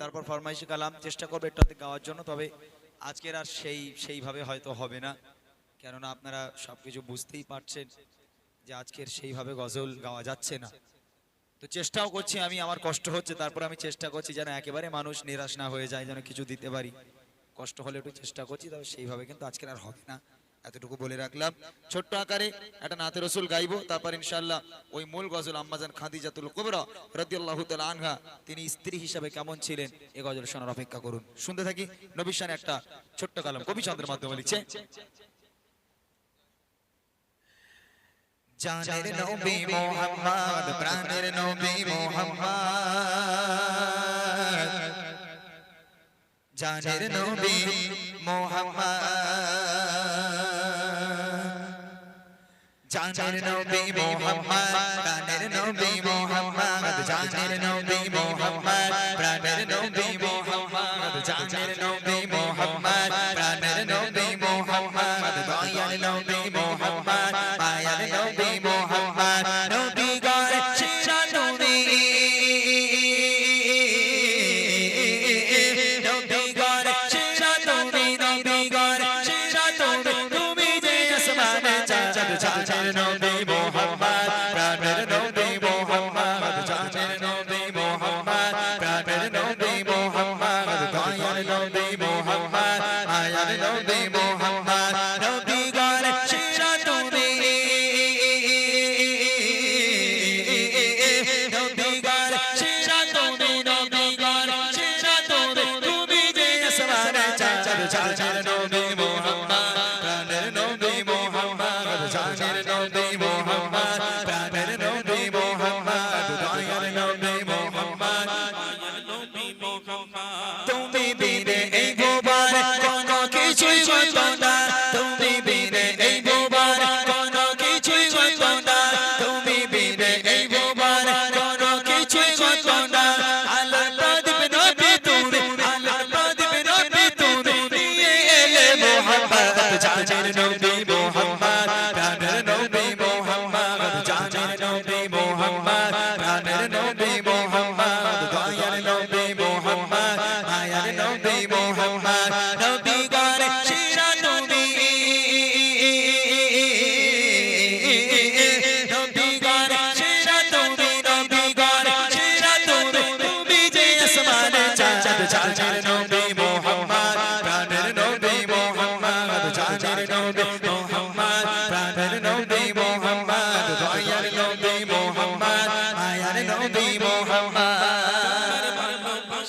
তারপর ফরমাইশি কালাম চেষ্টা করব এটাতে গাওয়ার জন্য তবে আজকের আর সেই সেইভাবে হয়তো হবে না। কেননা আপনারা সবকিছু বুঝতেই পারছেন যে আজকের সেইভাবে গজল গাওয়া যাচ্ছে না। তো চেষ্টাও করছি আমি আমার কষ্ট হচ্ছে তারপর আমি চেষ্টা করছি যেন একেবারে মানুষ নিরাশ না হয়ে যায় যেন কিছু দিতে পারি। কষ্ট হলে একটু চেষ্টা করছি তবে সেইভাবে কিন্তু আজকের আর হবে না। এতটুকু বলে রাখলাম। ছোট্ট আকারে একটা নাতে রসুল গাইবো তারপর ইনশাল্লাহ ওই মূল গজল আম্মাজান খাদিজাতুল কুবরা রাদিয়াল্লাহু তাআলা আনহা তিনি স্ত্রী হিসাবে কেমন ছিলেন এই গজল শোনার অপেক্ষা করুন। শুনতে থাকি নবীর শানে একটা ছোট্ট কালাম কবি চন্দ্রের মাধ্যমে লিখছে। জানের নবী মোহাম্মদ প্রাণের নবী মোহাম্মদ। জানের নবী মোহাম্মদ। জানের নবী মোহাম্মদ প্রাণের নবী মোহাম্মদ জানের নবী মোহাম্মদ প্রাণের নবী মোহাম্মদ জানের নবী নবী মোহাম্মদ প্রাণের নবী মোহাম্মদ চাঁদের নবী মোহাম্মদ প্রাণের নবী মোহাম্মদ দয়ার নবী মোহাম্মদ। তুমি বিনে এই জানের নবী মোহাম্মদ প্রাণের নবী মোহাম্মদ জানের নবী মোহাম্মদ প্রাণের নবী মোহাম্মদ দয়ার নবী মোহাম্মদ মায়ার নবী মোহাম্মদ নবী গার শিরা নবী নবী গার শিরা নবী নবী গার শিরা নবী তুমি যে আসমানে চাঁদ চাঁদের নবী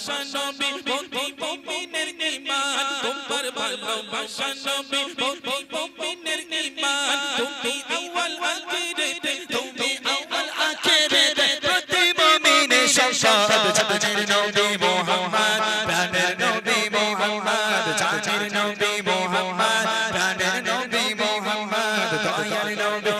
ভালোবাসা নবী মোদি মুমিনের ঈমান তোমার ভালোবাসা নবী মোদি মুমিনের ঈমান তুমি আউয়াল আখিরাতে তুমি আউয়াল আখিরাতে প্রতি মুমিনের সংসদ চাঁদের নবী মোহাম্মদ, প্রাণের নবী মোহাম্মদ চাঁদের নবী মোহাম্মদ, প্রাণের নবী মোহাম্মদ, দয়ার নবী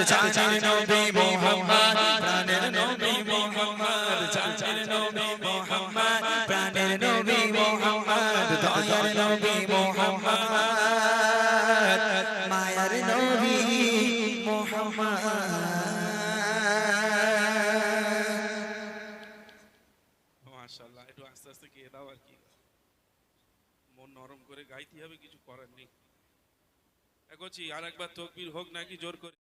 চাঁদের নবী মোহাম্মদ প্রাণের নবী মোহাম্মদ চাঁদের নবী মোহাম্মদ প্রাণের নবী মোহাম্মদ দয়ার নবী মোহাম্মদ মায়ার নবী মোহাম্মদ মাশাআল্লাহ একটু আস্তে আস্তে গিয়ে দাও আর কি মন নরম করে গাইতে হবে কিছু করার নেই আর একবার তকবির হোক নাকি জোর করে